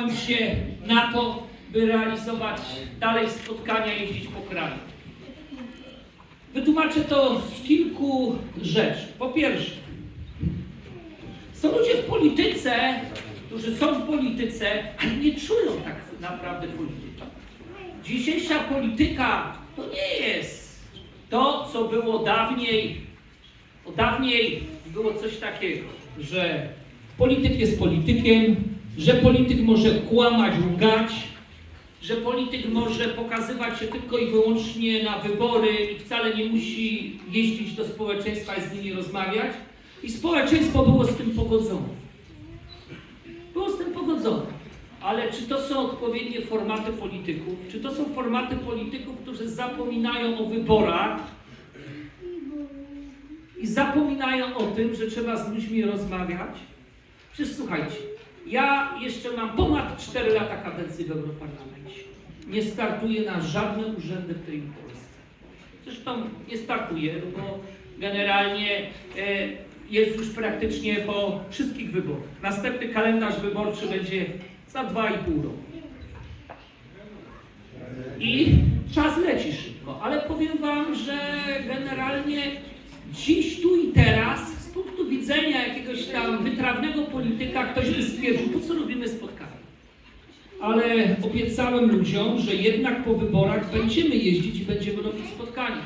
zdecydowałem się na to, by realizować dalej spotkania, jeździć po kraju. Wytłumaczę to z kilku rzeczy. Po pierwsze, są ludzie w polityce, którzy są w polityce, ale nie czują tak naprawdę polityki. Dzisiejsza polityka to nie jest to, co było dawniej. Bo dawniej było coś takiego, że polityk jest politykiem, że polityk może kłamać, łgać, że polityk może pokazywać się tylko i wyłącznie na wybory i wcale nie musi jeździć do społeczeństwa i z nimi rozmawiać. I społeczeństwo było z tym pogodzone. Było z tym pogodzone. Ale czy to są odpowiednie formaty polityków? Czy to są formaty polityków, którzy zapominają o wyborach i zapominają o tym, że trzeba z ludźmi rozmawiać? Przecież słuchajcie, ja jeszcze mam ponad 4 lata kadencji w Europarlamencie. Nie startuję na żadne urzędy w tej Polsce. Zresztą nie startuję, bo generalnie e, jest już praktycznie po wszystkich wyborach. Następny kalendarz wyborczy będzie za 2,5 roku. I czas leci szybko, ale powiem Wam, że generalnie dziś, tu i teraz, z punktu widzenia jakiegoś tam wytrawnego polityka, ktoś by stwierdził, po co robimy spotkania. Ale obiecałem ludziom, że jednak po wyborach będziemy jeździć i będziemy robić spotkania.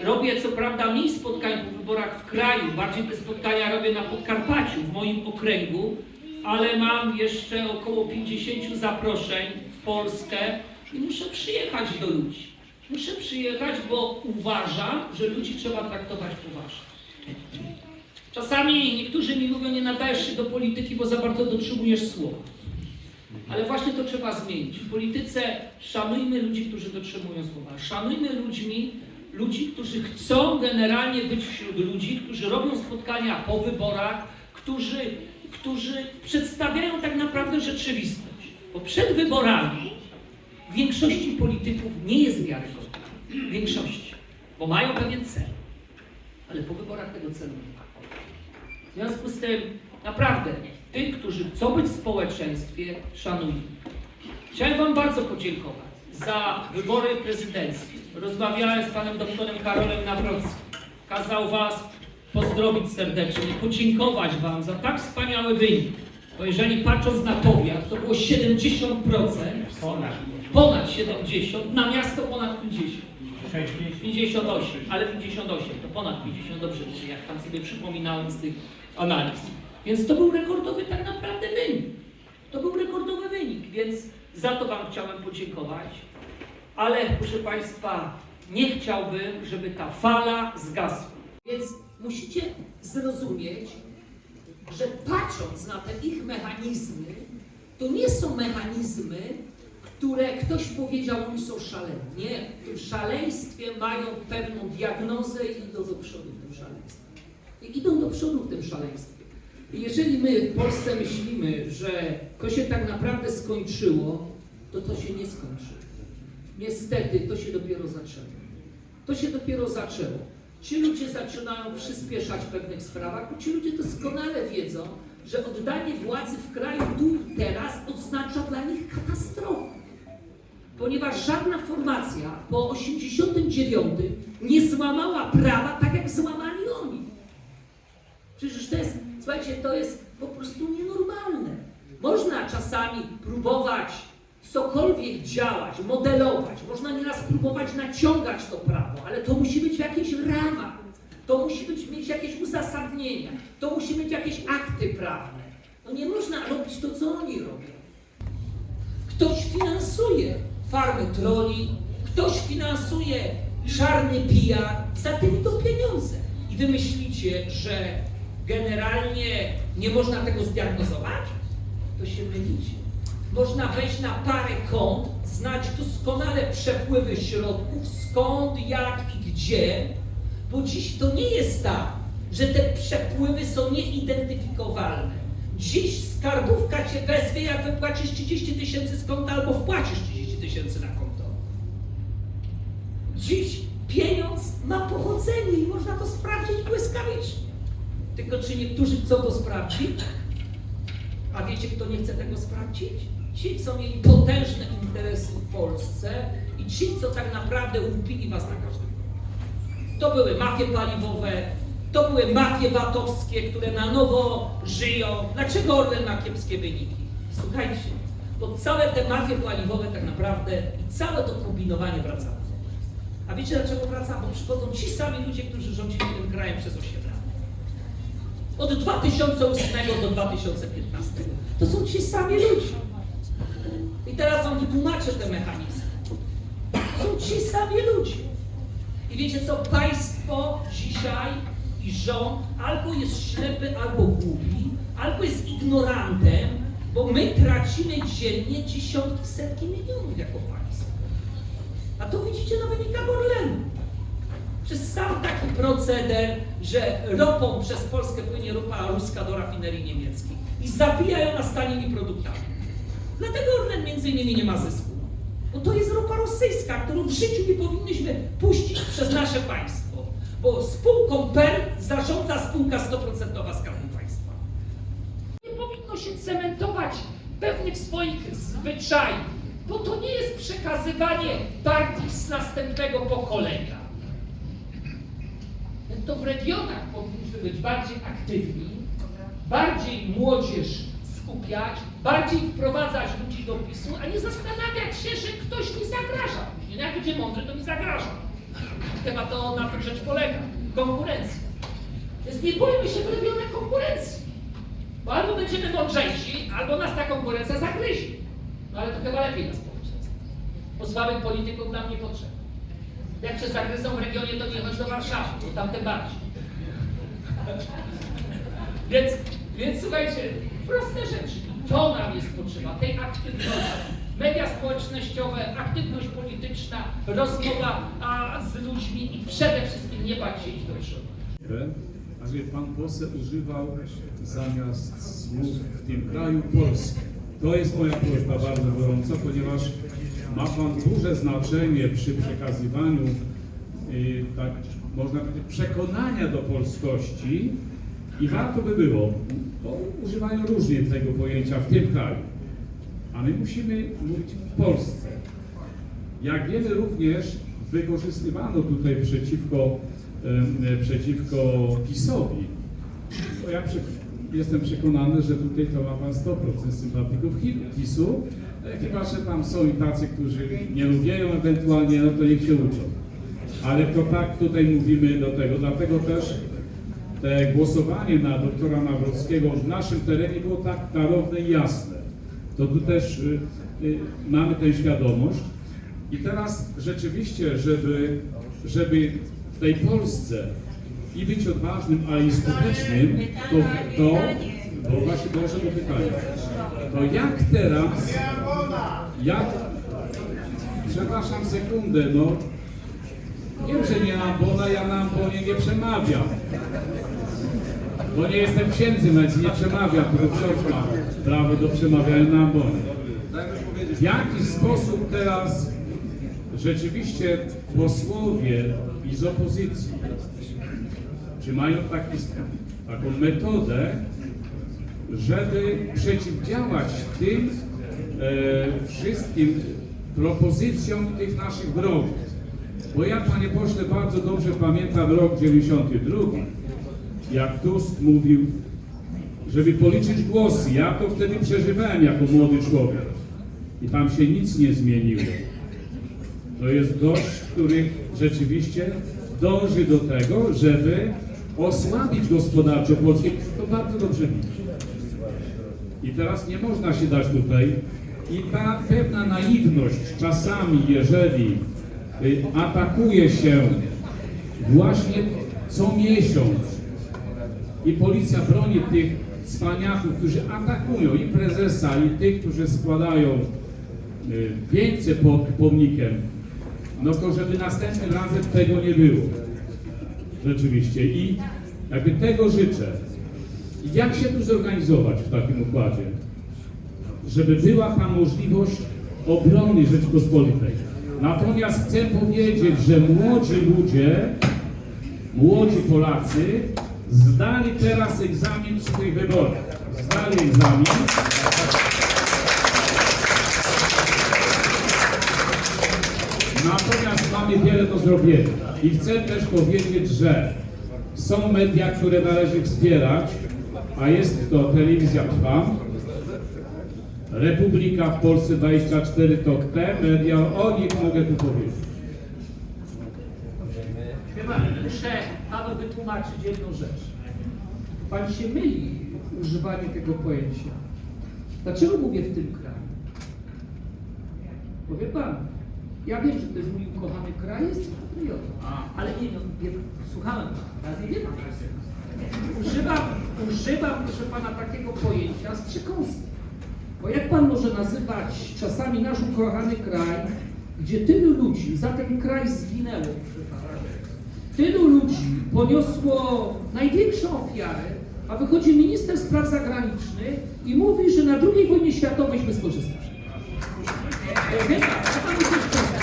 Robię co prawda mniej spotkań po wyborach w kraju, bardziej te spotkania robię na Podkarpaciu, w moim okręgu, ale mam jeszcze około 50 zaproszeń w Polskę i muszę przyjechać do ludzi. Muszę przyjechać, bo uważam, że ludzi trzeba traktować poważnie. Czasami niektórzy mi mówią, nie nadajesz się do polityki, bo za bardzo dotrzymujesz słowa. Ale właśnie to trzeba zmienić. W polityce szanujmy ludzi, którzy dotrzymują słowa. Szanujmy ludźmi, ludzi, którzy chcą generalnie być wśród ludzi, którzy robią spotkania po wyborach, którzy, którzy przedstawiają tak naprawdę rzeczywistość. Bo przed wyborami większości polityków nie jest wiarygodna. Większości. Bo mają pewien cel. Ale po wyborach tego celu nie ma. W związku z tym naprawdę tych, którzy chcą być w społeczeństwie, szanujmy. Chciałem Wam bardzo podziękować za wybory prezydenckie. Rozmawiałem z panem doktorem Karolem Nawrockim. Kazał Was pozdrowić serdecznie, podziękować Wam za tak wspaniały wynik. Bo jeżeli patrząc na powiat, to było 70%, ponad 70, na miasto ponad 50. 58, ale 58, to ponad 50, dobrze jak tam sobie przypominałem z tych analiz. Więc to był rekordowy tak naprawdę wynik. To był rekordowy wynik, więc za to Wam chciałem podziękować. Ale proszę Państwa, nie chciałbym, żeby ta fala zgasła. Więc musicie zrozumieć, że patrząc na te ich mechanizmy, to nie są mechanizmy, które ktoś powiedział, oni są szaleni. Nie, w tym szaleństwie mają pewną diagnozę i idą do przodu w tym szaleństwie. I idą do przodu w tym szaleństwie. I jeżeli my w Polsce myślimy, że to się tak naprawdę skończyło, to to się nie skończyło. Niestety to się dopiero zaczęło. To się dopiero zaczęło. Ci ludzie zaczynają przyspieszać w pewnych sprawach, bo ci ludzie doskonale wiedzą, że oddanie władzy w kraju tu i teraz oznacza dla nich katastrofę. Ponieważ żadna formacja po 89 nie złamała prawa tak, jak złamali oni. Przecież to jest, słuchajcie, to jest po prostu nienormalne. Można czasami próbować cokolwiek działać, modelować, można nieraz próbować naciągać to prawo, ale to musi być w jakichś ramach, to musi być, mieć jakieś uzasadnienia, to musi mieć jakieś akty prawne. No nie można robić to, co oni robią. Ktoś finansuje farmy troli, ktoś finansuje czarny PR, za tym idą pieniądze. I wy myślicie, że generalnie nie można tego zdiagnozować? To się mylicie. Można wejść na parę kont, znać doskonale przepływy środków, skąd, jak i gdzie, bo dziś to nie jest tak, że te przepływy są nieidentyfikowalne. Dziś skarbówka cię wezwie, jak wypłacisz 30 tysięcy z konta albo wpłacisz 30 tysięcy na konto. Dziś pieniądz ma pochodzenie i można to sprawdzić błyskawicznie. Tylko czy niektórzy chcą to sprawdzić? A wiecie, kto nie chce tego sprawdzić? Ci, co mieli potężne interesy w Polsce i ci, co tak naprawdę łupili was na każdym. To były mafie paliwowe, to były mafie VAT-owskie, które na nowo żyją. Dlaczego Orlen ma kiepskie wyniki? Słuchajcie, bo całe te mafie paliwowe tak naprawdę i całe to kombinowanie wracało. A wiecie dlaczego wraca? Bo przychodzą ci sami ludzie, którzy rządzili tym krajem przez 8 lat. Od 2008 do 2015. To są ci sami ludzie. I teraz wam wytłumaczę te mechanizmy. To są ci sami ludzie. I wiecie co? Państwo dzisiaj i rząd albo jest ślepy, albo głupi, albo jest ignorantem, bo my tracimy dziennie dziesiątki, setki milionów jako państwo. A to widzicie na wynikach Orlenu. Przez sam taki proceder, że ropą przez Polskę płynie ropa ruska do rafinerii niemieckich i zabijają nas tanimi produktami. Dlatego Orlen między innymi nie ma zysku. Bo to jest ropa rosyjska, którą w życiu nie powinniśmy puścić przez nasze państwo. Bo spółką PER zarządza spółka 100% Skarbu powinno się cementować pewnych swoich zwyczajów, bo to nie jest przekazywanie partii z następnego pokolenia. To w regionach powinniśmy być bardziej aktywni, bardziej młodzież skupiać, bardziej wprowadzać ludzi do PiSu, a nie zastanawiać się, że ktoś mi zagraża. Później, no jak będzie mądry, to mi zagraża. Chyba to na tym rzecz polega. Konkurencja. Więc nie bójmy się w regionach konkurencji. Bo albo będziemy mądrzejsi, albo nas ta konkurencja zagryzie. No ale to chyba lepiej na społeczeństwo. Bo słabych polityków nam nie potrzeba. Jak cię zagryzą w regionie, to nie chodź do Warszawy, bo tam tym bardziej. więc, więc słuchajcie, proste rzeczy. To nam jest potrzeba, tej aktywności. Media społecznościowe, aktywność polityczna, rozmowa z ludźmi i przede wszystkim nie bać się iść do przodu. Wie pan poseł używał zamiast słów w tym kraju Polski. To jest moja prośba bardzo gorąca, ponieważ ma pan duże znaczenie przy przekazywaniu y, tak można powiedzieć przekonania do polskości i warto by było, bo używają różnie tego pojęcia w tym kraju, a my musimy mówić w Polsce. Jak wiemy również wykorzystywano tutaj przeciwko, przeciwko PiSowi. Bo ja jestem przekonany, że tutaj to ma pan 100% sympatyków PiSu, e, chyba że tam są i tacy, którzy nie lubią ewentualnie, no to niech się uczą. Ale to tak tutaj mówimy do tego, dlatego też te głosowanie na doktora Nawrockiego w naszym terenie było tak klarowne i jasne. To tu też y, y, mamy tę świadomość. I teraz rzeczywiście, żeby, żeby w tej Polsce i być odważnym, ale i skutecznym, to, to bo właśnie doszło do pytania, to jak teraz, jak, przepraszam sekundę, no, wiem, że nie ambona, ja na ambonie nie przemawiam. Bo nie jestem księdzem, więc nie przemawiam, tylko ksiądz ma prawo do przemawiania na ambonie. W jaki sposób teraz rzeczywiście posłowie i z opozycji, czy mają taki, taką metodę, żeby przeciwdziałać tym e, wszystkim propozycjom tych naszych wrogów? Bo ja, panie pośle, bardzo dobrze pamiętam rok 92, jak Tusk mówił, żeby policzyć głosy. Ja to wtedy przeżywałem jako młody człowiek. I tam się nic nie zmieniło. To jest gość, który rzeczywiście dąży do tego, żeby osłabić gospodarczo Polskę. To bardzo dobrze widzi. I teraz nie można się dać tutaj. I ta pewna naiwność czasami, jeżeli y, atakuje się właśnie co miesiąc i policja broni tych cwaniaków, którzy atakują i prezesa, i tych, którzy składają y, wieńce pod pomnikiem, no to żeby następnym razem tego nie było. Rzeczywiście. I jakby tego życzę. Jak się tu zorganizować w takim układzie? Żeby była ta możliwość obrony Rzeczpospolitej. Natomiast chcę powiedzieć, że młodzi ludzie, młodzi Polacy zdali teraz egzamin przy tych wyborach. Zdali egzamin. Niewiele do zrobienia. I chcę też powiedzieć, że są media, które należy wspierać, a jest to Telewizja Trwam, Republika w Polsce 24 to te media, o nich mogę tu powiedzieć. Chyba muszę panu wytłumaczyć jedną rzecz. Pan się myli w używaniu tego pojęcia. Dlaczego mówię w tym kraju? Powie pan, ja wiem, że to jest mój ukochany kraj, jest patriotą. Ale nie, no, nie, słuchałem pana, nie wiem, pan Używam, używam, proszę pana, takiego pojęcia z przekąsem. Bo jak pan może nazywać czasami nasz ukochany kraj, gdzie tylu ludzi za ten kraj zginęło, proszę pana, tylu ludzi poniosło największą ofiarę, a wychodzi minister spraw zagranicznych i mówi, że na II wojnie światowej my skorzystać. Chyba, ja panu coś powiem.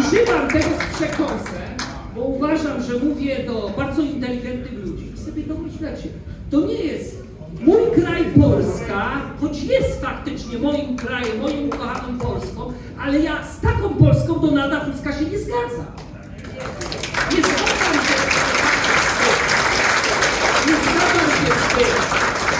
Używam tego z przekąsem, bo uważam, że mówię do bardzo inteligentnych ludzi. I sobie domyślacie, to nie jest mój kraj Polska, choć jest faktycznie moim krajem, moją ukochaną Polską, ale ja z taką Polską Donalda Tuska się nie zgadzam. Nie zgadzam się. Nie zgadzam się z tym,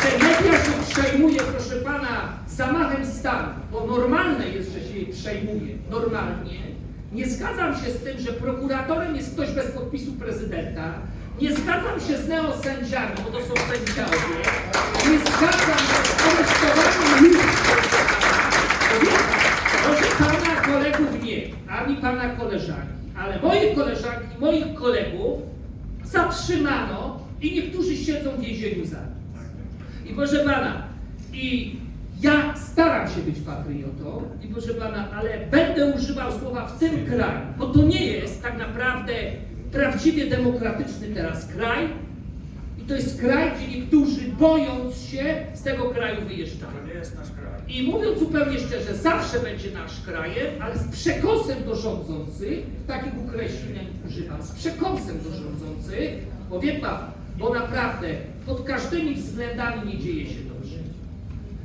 że media się przejmuje, proszę pana, zamachem stanu, bo normalne jest, że się je przejmuje, normalnie. Nie zgadzam się z tym, że prokuratorem jest ktoś bez podpisu prezydenta. Nie zgadzam się z neosędziami, bo to są sędziowie. Nie zgadzam się z aresztowaniem. Może pana kolegów nie, ani pana koleżanki, ale moje koleżanki, moich kolegów zatrzymano i niektórzy siedzą w więzieniu za. I proszę pana, i ja staram się być patriotą, i proszę pana, ale będę używał słowa w tym kraju, bo to nie jest tak naprawdę prawdziwie demokratyczny teraz kraj. I to jest kraj, gdzie niektórzy bojąc się z tego kraju wyjeżdżają. I mówiąc zupełnie szczerze, zawsze będzie nasz krajem, ale z przekosem do rządzących, takich określeń używam, z przekosem do rządzących, bo wie pan, bo naprawdę pod każdymi względami nie dzieje się dobrze.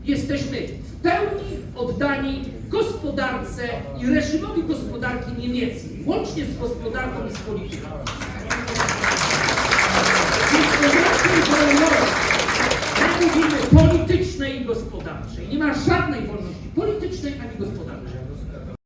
Jesteśmy w pełni oddani gospodarce i reżimowi gospodarki niemieckiej, łącznie z gospodarką i z polityką. Gospodarczej wolności. My mówimy politycznej i gospodarczej. Nie ma żadnej wolności politycznej ani gospodarczej.